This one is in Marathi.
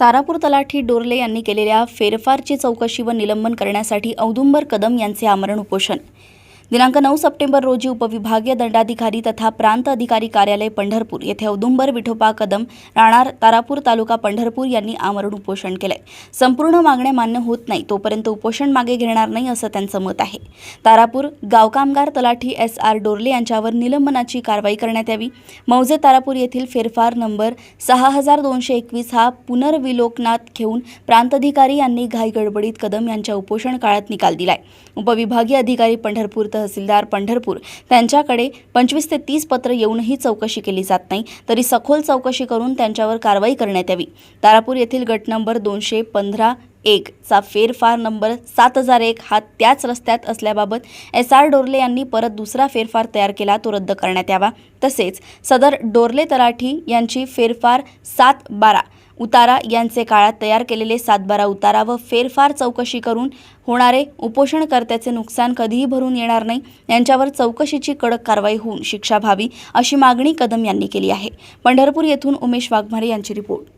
तारापूर तलाठी डोरले यांनी केलेल्या फेरफारची चौकशी व निलंबन करण्यासाठी औदुंबर कदम यांचे आमरण उपोषण. दिनांक नऊ सप्टेंबर रोजी उपविभागीय दंडाधिकारी तथा प्रांत अधिकारी कार्यालय पंढरपूर येथे औदुंबर विठोबा कदम राणार तारापूर तालुका पंढरपूर यांनी आमरण उपोषण केलंय. संपूर्ण मागण्या मान्य होत नाही तोपर्यंत उपोषण मागे घेणार नाही असं त्यांचं मत आहे. तारापूर गावकामगार तलाठी एस आर डोरले यांच्यावर निलंबनाची कारवाई करण्यात यावी. मौजे तारापूर येथील फेरफार नंबर सहा हजार दोनशे एकवीस हा पुनर्विलोकनात घेऊन प्रांताधिकारी यांनी घाई गडबडीत कदम यांच्या उपोषण काळात निकाल दिलाय. उपविभागीय अधिकारी पंढरपूर तहसीलदार पंढरपूर. त्यांच्याकडे पंचवीस ते तीस पत्र येऊनही चौकशी केली जात नाही तरी सखोल चौकशी करून त्यांच्यावर कारवाई करण्यात यावी. तारापूर येथील गट नंबर दोनशे पंधरा एक चा फेरफार नंबर सात हजार एक हा त्याच रस्त्यात असल्याबाबत एस आर डोरले यांनी परत दुसरा फेरफार तयार केला तो रद्द करण्यात यावा. तसेच सदर डोरले तलाठी यांची फेरफार सात बारा उतारा यांचे काळात तयार केलेले सात बारा उतारा व फेरफार चौकशी करून होणारे उपोषणकर्त्याचे नुकसान कधीही भरून येणार नाही यांच्यावर चौकशीची कडक कारवाई होऊन शिक्षा व्हावी अशी मागणी कदम यांनी केली आहे. पंढरपूर येथून उमेश वाघमारे यांची रिपोर्ट.